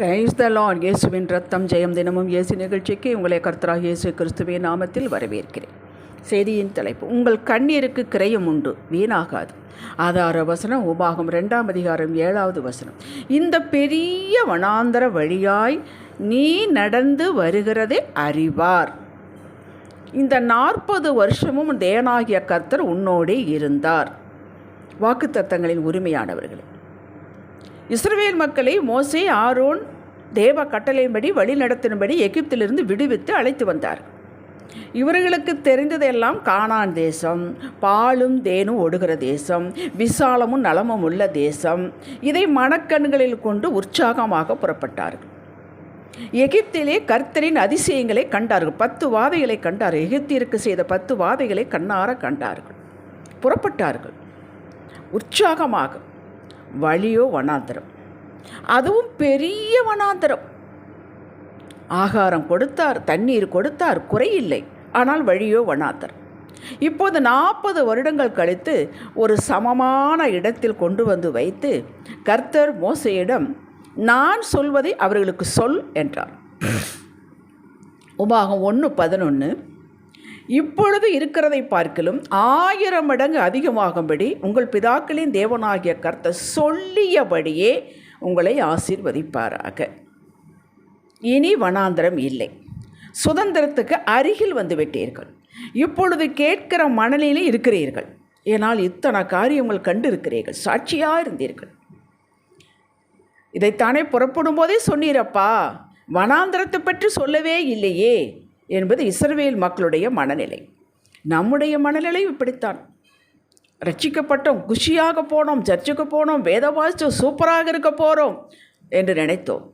Praise the Lord இயேசுவின் ரத்தம் ஜெயம் தினமும் இயேசு நிகழ்ச்சிக்கு உங்களை கர்த்தராக இயேசு கிறிஸ்துவின் நாமத்தில் வரவேற்கிறேன். செய்தியின் தலைப்பு உங்கள் கண்ணீருக்கு கிரையும் உண்டு வீணாகாது. ஆதார வசனம் உபாகம் ரெண்டாம் அதிகாரம் ஏழாவது வசனம். இந்த பெரிய வனாந்தர வழியாய் நீ நடந்து வருகிறதை அறிவார். இந்த நாற்பது வருஷமும் தேனாகிய கர்த்தர் உன்னோடே இருந்தார். வாக்குத்தத்தங்களின் உரிமையானவர்களே இஸ்ரவேல் மக்களை மோசே ஆரோன் தேவ கட்டளையின்படி வழி நடத்தினபடி எகிப்திலிருந்து விடுவித்து அழைத்து வந்தார். இவர்களுக்கு தெரிந்ததெல்லாம் கானான் தேசம் பாலும் தேனும் ஒடுகிற தேசம் விசாலமும் நலமும் உள்ள தேசம். இதை மனக்கண்களில் கொண்டு உற்சாகமாக புறப்பட்டார்கள். எகிப்திலே கர்த்தரின் அதிசயங்களை கண்டார்கள். பத்து வாதைகளை கண்டார். எகிப்திற்கு செய்த பத்து வாதைகளை கண்ணார கண்டார்கள். புறப்பட்டார்கள். உற்சாகமாக வழியோ வனாந்தரம். அதுவும் பெரிய வனாந்தரம். ஆகாரம் கொடுத்தார் தண்ணீர் கொடுத்தார் குறையில்லை. ஆனால் வழியோ வனாந்தரம். இப்போது நாற்பது வருடங்கள் கழித்து ஒரு சமமான இடத்தில் கொண்டு வந்து வைத்து கர்த்தர் மோசையிடம் நான் சொல்வதை அவர்களுக்கு சொல் என்றார். உபாகம் ஒன்று பதினொன்று இப்பொழுது இருக்கிறதை பார்க்கலும் ஆயிரம் மடங்கு அதிகமாகும்படி உங்கள் பிதாக்களின் தேவனாகிய கர்த்தர் சொல்லியபடியே உங்களை ஆசீர்வதிப்பாராக. இனி வனாந்திரம் இல்லை. சுதந்திரத்துக்கு அருகில் வந்து விட்டீர்கள். இப்பொழுது கேட்கிற மணலிலே இருக்கிறீர்கள். ஏனால் இத்தனை காரியங்கள் கண்டு இருக்கிறீர்கள் சாட்சியாக இருந்தீர்கள் இதைத்தானே புறப்படும் போதே சொன்னீரப்பா. வனாந்திரத்தை பற்றி சொல்லவே இல்லையே. என்பது இஸ்ரவேல் மக்களுடைய மனநிலை. நம்முடைய மனநிலை இப்படித்தான். ரட்சிக்கப்பட்டோம் குஷியாக போனோம் சர்ச்சுக்கு போனோம் வேத வாசித்தோம் சூப்பராக இருக்க போகிறோம் என்று நினைத்தோம்.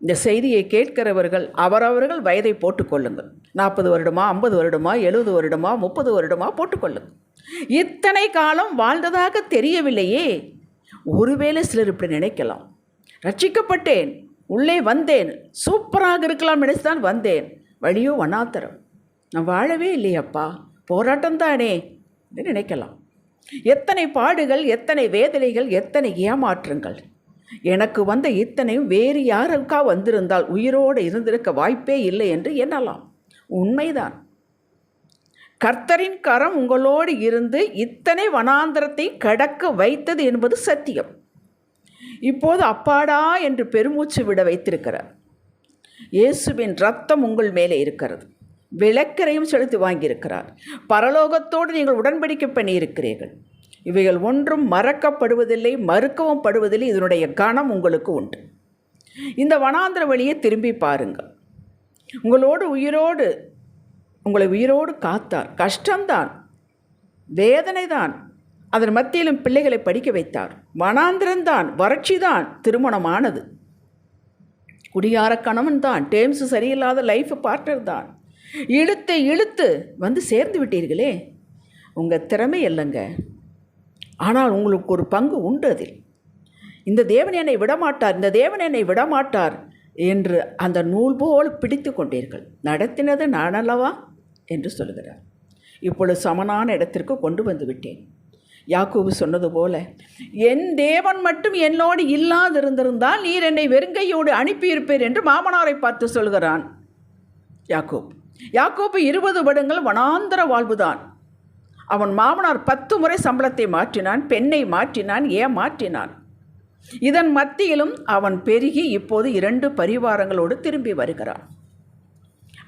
இந்த செய்தியை கேட்கிறவர்கள் அவரவர்கள் வயதை போட்டுக்கொள்ளுங்கள் நாற்பது வருடமா ஐம்பது வருடமா எழுபது வருடமா முப்பது வருடமா போட்டுக்கொள்ளுங்கள் இத்தனை காலம் வாழ்ந்ததாக தெரியவில்லையே. ஒருவேளை சிலர் இப்படி நினைக்கலாம். ரட்சிக்கப்பட்டேன் உள்ளே வந்தேன். சூப்பராக இருக்கலாம் நினைச்சு தான் வந்தேன். வழியோ வனாந்தரம். நான் வாழவே இல்லையப்பா. போராட்டம் தானே என்று நினைக்கலாம். எத்தனை பாடுகள் எத்தனை வேதனைகள் எத்தனை ஏமாற்றங்கள். எனக்கு வந்த இத்தனையும் வேறு யாருக்கா வந்திருந்தால் உயிரோடு இருந்திருக்க வாய்ப்பே இல்லை என்று எண்ணலாம். உண்மைதான். கர்த்தரின் கரம் உங்களோடு இருந்து இத்தனை வனாந்திரத்தை கடக்க வைத்தது என்பது சத்தியம். இப்போது அப்பாடா என்று பெருமூச்சு விட வைத்திருக்கிறார். இயேசுவின் ரத்தம் உங்கள் மேலே இருக்கிறது. விளக்கரையும் செலுத்தி வாங்கியிருக்கிறார். பரலோகத்தோடு நீங்கள் உடன்படிக்கை பண்ணி இருக்கிறீர்கள் இவைகள் ஒன்றும் மறக்கப்படுவதில்லை மறுக்கவும் படுவதில்லை. இதனுடைய கணம் உங்களுக்கு உண்டு. இந்த வனாந்திர வழியை திரும்பி பாருங்கள். உங்களோடு உயிரோடு உங்களை உயிரோடு காத்தார். கஷ்டம்தான். வேதனை தான் அதன் மத்தியிலும் பிள்ளைகளை படிக்க வைத்தார். வனாந்திரம்தான் வறட்சிதான் திருமணமானது. குடியார கணவன் தான் டேம்ஸ் சரியில்லாத லைஃப் பார்ட்னர் தான். இழுத்து இழுத்து வந்து சேர்ந்து விட்டீர்களே. உங்கள் திறமை இல்லைங்க ஆனால் உங்களுக்கு ஒரு பங்கு உண்டு அதில். இந்த தேவன் என்னை விடமாட்டார் இந்த தேவன் என்னை விடமாட்டார் என்று அந்த நூல் போல் பிடித்து கொண்டீர்கள். நடத்தினது நானல்லவா என்று சொல்கிறார் இப்பொழுது சமனான இடத்திற்கு கொண்டு வந்து விட்டேன். யாக்கூபு சொன்னது போல என் தேவன் மட்டும் என்னோடு இல்லாதிருந்திருந்தால் நீர் என்னை வெறுங்கையோடு அனுப்பியிருப்பீர் என்று மாமனாரை பார்த்து சொல்கிறான் யாக்கூப். யாக்கோப்பு இருபது வருடங்கள் வனாந்தர வாழ்வுதான். அவன் மாமனார் பத்து முறை சம்பளத்தை மாற்றினான் பெண்ணை மாற்றினான் ஏன் மாற்றினான்? இதன் மத்தியிலும் அவன் பெருகி இப்போது இரண்டு பரிவாரங்களோடு திரும்பி வருகிறான்.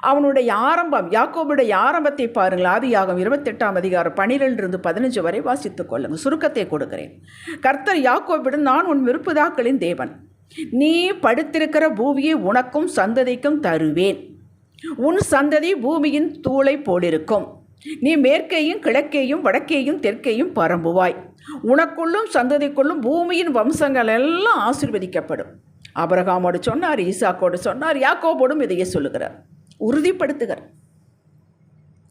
அவனுடைய ஆரம்பம் யாக்கோபுடைய ஆரம்பத்தை பாருங்கள். ஆதியாகம் இருபத்தெட்டாம் அதிகாரம் பனிரெண்டிலிருந்து பதினஞ்சு வரை வாசித்துக் கொள்ளுங்கள். சுருக்கத்தை கொடுக்கிறேன். கர்த்தர் யாக்கோபிடம் நான் உன் விருப்புதாக்களின் தேவன். நீ படுத்திருக்கிற பூமியை உனக்கும் சந்ததிக்கும் தருவேன். உன் சந்ததி பூமியின் தூளை போலிருக்கும். நீ மேற்கேயும் கிழக்கேயும் வடக்கேயும் தெற்கேயும் பரம்புவாய். உனக்குள்ளும் சந்ததிக்குள்ளும் பூமியின் வம்சங்கள் எல்லாம் ஆசிர்வதிக்கப்படும். அபரகாமோடு சொன்னார் ஈசாக்கோடு சொன்னார் யாக்கோபோடும் இதையே சொல்லுகிறார். உறுதிப்படுத்துகிறார்.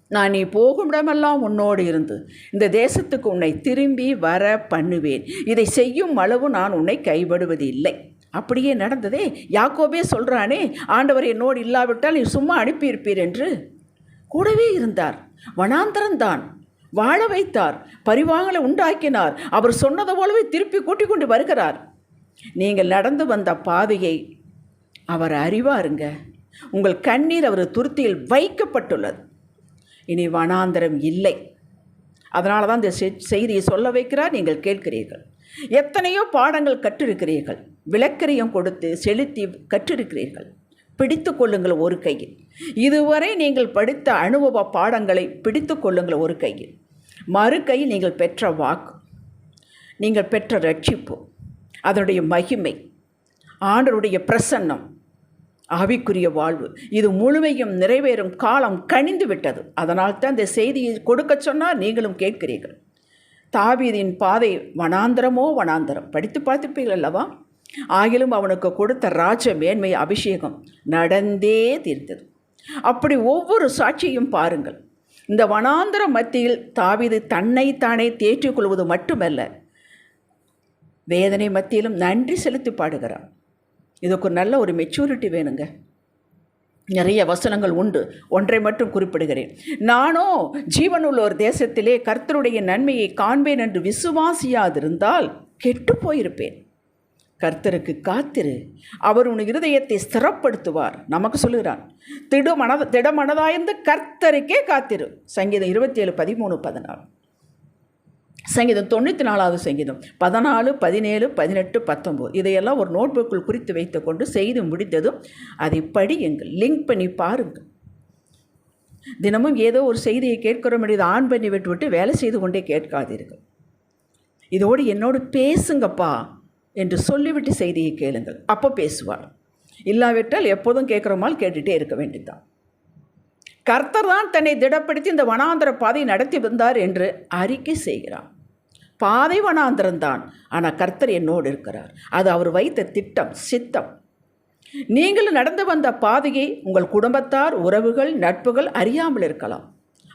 நான் நீ போகும் இடமெல்லாம் உன்னோடு இருந்து இந்த தேசத்துக்கு உன்னை திரும்பி வர பண்ணுவேன். இதை செய்யும் அளவு நான் உன்னை கைவிடுவது இல்லை. அப்படியே நடந்ததே. யாக்கோபே சொல்கிறானே ஆண்டவர் என்னோடு இல்லாவிட்டால் நீ சும்மா அனுப்பியிருப்பீர் என்று. கூடவே இருந்தார். வனாந்தரந்தான் வாழ வைத்தார். பரிவாகலை உண்டாக்கினார். அவர் சொன்னது போலவே திருப்பி கூட்டிக் கொண்டு வருகிறார். நீங்கள் நடந்து வந்த பாதையை அவர் அறிவாருங்க. உங்கள் கண்ணீர் அவர் துருத்தியில் வைக்கப்பட்டுள்ளது. இனி வனாந்தரம் இல்லை. அதனால தான் இந்த செய்தியை சொல்ல வைக்கிறார் நீங்கள் கேட்கிறீர்கள். எத்தனையோ பாடங்கள் கற்றிருக்கிறீர்கள். விளக்கரியம் கொடுத்து செலுத்தி கற்றிருக்கிறீர்கள். பிடித்து கொள்ளுங்கள் ஒரு கையில். இதுவரை நீங்கள் படித்த அனுபவ பாடங்களை பிடித்து கொள்ளுங்கள் ஒரு கையில். மறு கையில் நீங்கள் பெற்ற வாக்கு நீங்கள் பெற்ற ரட்சிப்பு அதனுடைய மகிமை ஆண்டருடைய பிரசன்னம் ஆவிக்குரிய வாழ்வு. இது முழுமையும் நிறைவேறும் காலம் கனிந்து விட்டது. அதனால் தான் இந்த செய்தியை கொடுக்க சொன்னால் நீங்களும் கேட்கிறீர்கள். தாவீதின் பாதை வனாந்தரமோ வனாந்தரம்? படித்து பார்த்துப்பீர்கள் அல்லவா? ஆகிலும் அவனுக்கு கொடுத்த ராஜ மேன்மை அபிஷேகம் நடந்தே தீர்த்தது அப்படி ஒவ்வொரு சாட்சியும் பாருங்கள். இந்த வனாந்தர மத்தியில் தாவிது தன்னை தானே தேற்றிக் கொள்வது மட்டுமல்ல வேதனை மத்தியிலும் நன்றி செலுத்தி பாடுகிறான் இதுக்கு ஒரு நல்ல ஒரு மெச்சூரிட்டி வேணுங்க. நிறைய வசனங்கள் உண்டு. ஒன்றை மட்டும் குறிப்பிடுகிறேன். நானோ ஜீவனுள்ள ஒரு தேசத்திலே கர்த்தருடைய நன்மையை காண்பேன் என்று விசுவாசியாதிருந்தால் கெட்டு போயிருப்பேன். கர்த்தருக்கு காத்திரு. அவர் உன் இருதயத்தை ஸ்திரப்படுத்துவார். நமக்கு சொல்லுகிறான். திடுமனத திடமனதாய்ந்து கர்த்தருக்கே காத்திரு. சங்கீதம் இருபத்தி ஏழு பதிமூணு பதினாலு. சங்கீதம் தொண்ணூற்றி நாலாவது சங்கீதம். பதினாலு பதினேழு பதினெட்டு பத்தொம்போது இதையெல்லாம் ஒரு நோட்புக்கில் குறித்து வைத்துக்கொண்டு செய்து முடித்ததும் அதை படியுங்கள் லிங்க் பண்ணி பாருங்கள். தினமும் ஏதோ ஒரு செய்தியை கேட்கிறோம் இதை ஆன் பண்ணி விட்டு விட்டு வேலை செய்து கொண்டே கேட்காதீர்கள். இதோடு என்னோடு பேசுங்கப்பா என்று சொல்லிவிட்டு செய்தியை கேளுங்கள். அப்போ பேசுவார். இல்லாவிட்டால் எப்போதும் கேட்குறோமால் கேட்டுகிட்டே இருக்க வேண்டியதுதான். கர்த்தர் தான் தன்னை திடப்படுத்தி இந்த வனாந்தர பாதையை நடத்தி வந்தார் என்று அறிக்கை செய்கிறார். பாதை வனாந்திரம்தான் ஆனால் கர்த்தர் என்னோடு இருக்கிறார். அது அவர் வைத்த திட்டம் சித்தம். நீங்கள் நடந்து வந்த பாதையை உங்கள் குடும்பத்தார் உறவுகள் நட்புகள் அறியாமல் இருக்கலாம்.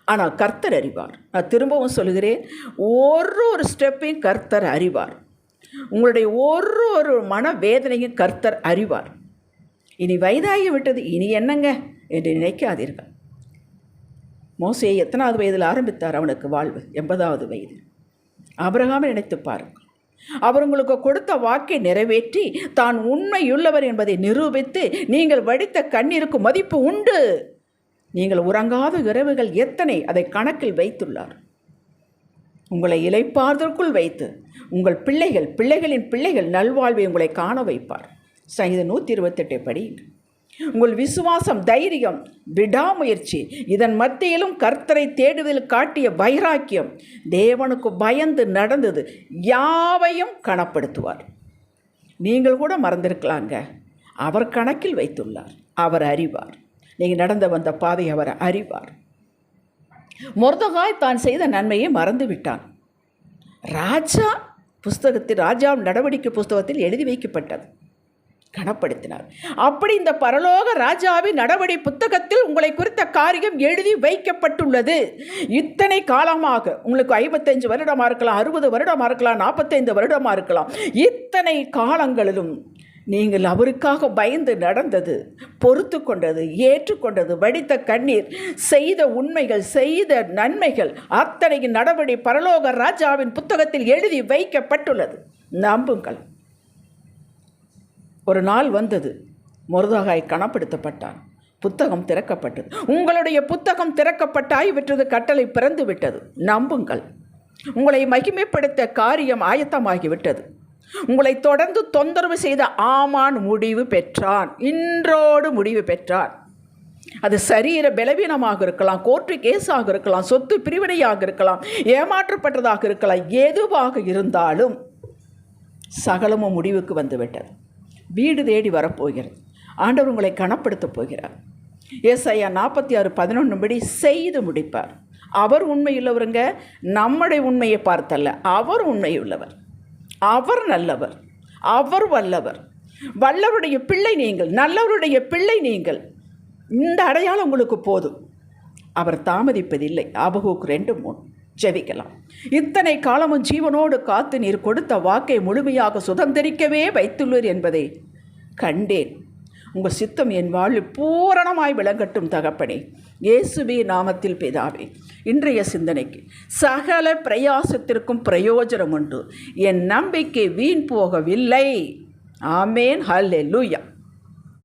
ஆனால் கர்த்தர் அறிவார். நான் திரும்பவும் சொல்கிறேன் ஒரு ஒரு ஸ்டெப்பையும் கர்த்தர் அறிவார். உங்களுடைய ஒரு ஒரு மன வேதனையும் கர்த்தர் அறிவார். இனி வயதாகி விட்டது இனி என்னங்க என்று நினைக்காதீர்கள். மோசையை எத்தனாவது வயதில் ஆரம்பித்தார்? அவனுக்கு வாழ்வு எண்பதாவது வயது. ஆபிரகாமை நினைத்து பாருங்கள். அவர் உங்களுக்கு கொடுத்த வாக்கை நிறைவேற்றி தான் உண்மையுள்ளவர் என்பதை நிரூபித்து நீங்கள் வடித்த கண்ணீருக்கு மதிப்பு உண்டு. நீங்கள் உறங்காத இரவுகள் எத்தனை அதை கணக்கில் வைத்துள்ளார். உங்களை இலைப்பார்தற்குள் வைத்து உங்கள் பிள்ளைகள் பிள்ளைகளின் பிள்ளைகள் நல்வாழ்வை உங்களை காண வைப்பார். சங்கீத நூற்றி இருபத்தெட்டை படியுங்கள் உங்கள் விசுவாசம் தைரியம் விடாமுயற்சி இதன் மத்தியிலும் கர்த்தரை தேடுவதில் காட்டிய வைராக்கியம் தேவனுக்கு பயந்து நடந்தது யாவையும் கணப்படுத்துவார் நீங்கள் கூட மறந்திருக்கலாங்க. அவர் கணக்கில் வைத்துள்ளார் அவர் அறிவார். நீங்கள் நடந்து வந்த பாதை அவர் அறிவார். மொர்தகாய் தான் செய்த நன்மையை மறந்து விட்டான் ராஜா புஸ்தகத்தில் ராஜா நடவடிக்கை புஸ்தகத்தில் எழுதி வைக்கப்பட்டது. கனப்படுத்தினார். அப்படி இந்த பரலோக ராஜாவின் நடவடி புத்தகத்தில் உங்களை குறித்த காரியம் எழுதி வைக்கப்பட்டுள்ளது. இத்தனை காலமாக உங்களுக்கு ஐம்பத்தஞ்சு வருடமாக இருக்கலாம் அறுபது வருடமாக இருக்கலாம் நாற்பத்தைந்து வருடமாக இருக்கலாம் இத்தனை காலங்களிலும் நீங்கள் அவருக்காக பயந்து நடந்தது பொறுத்து கொண்டது ஏற்றுக்கொண்டது வடித்த கண்ணீர் செய்த உண்மைகள் செய்த நன்மைகள் அத்தனையின் நடவடி பரலோக ராஜாவின் புத்தகத்தில் எழுதி வைக்கப்பட்டுள்ளது. நம்புங்கள். ஒரு நாள் வந்தது. மொருதகாய் கணப்படுத்தப்பட்டான் புத்தகம் திறக்கப்பட்டது. உங்களுடைய புத்தகம் திறக்கப்பட்டாய் விட்டது கட்டளை பிறந்து விட்டது. நம்புங்கள். உங்களை மகிமைப்படுத்த காரியம் ஆயத்தமாகிவிட்டது உங்களை தொடர்ந்து தொந்தரவு செய்த ஆமான் முடிவு பெற்றான். இன்றோடு முடிவு பெற்றான். அது சரீர பலவீனமாக இருக்கலாம் கோர்ட்டு கேஸாக இருக்கலாம் சொத்து பிரிவினையாக இருக்கலாம் ஏமாற்றப்பட்டதாக இருக்கலாம் எதுவாக இருந்தாலும் சகலமும் முடிவுக்கு வந்துவிட்டது வீடு தேடி வரப்போகிறது. ஆண்டவர் உங்களை கணப்படுத்தப் போகிறார். ஏசாயா நாற்பத்தி ஆறு பதினொன்று படி செய்து முடிப்பார். அவர் உண்மையுள்ளவருங்க நம்முடைய உண்மையை பார்த்தல்ல அவர் உண்மையுள்ளவர் அவர் நல்லவர் அவர் வல்லவர். வல்லவருடைய பிள்ளை நீங்கள் நல்லவருடைய பிள்ளை நீங்கள். இந்த அடையாளம் உங்களுக்கு போதும். அவர் தாமதிப்பதில்லை. ஆபகோக்கு ரெண்டு மூணு. ஜெபிக்கலாம். இத்தனை காலமும் ஜீவனோடு காத்து நீர் கொடுத்த வாக்கை முழுமையாக சுதந்திரிக்கவே வைத்துள்ளீர் என்பதை கண்டேன். உங்கள் சித்தம் என் வாழ்வில் பூரணமாய் விளங்கட்டும் தகப்பனே. இயேசுபி நாமத்தில் பிதாவே இன்றைய சிந்தனைக்கு சகல பிரயாசத்திற்கும் பிரயோஜனம் உண்டு என் நம்பிக்கை வீண் போகவில்லை. ஆமேன். ஹல்லே லூயா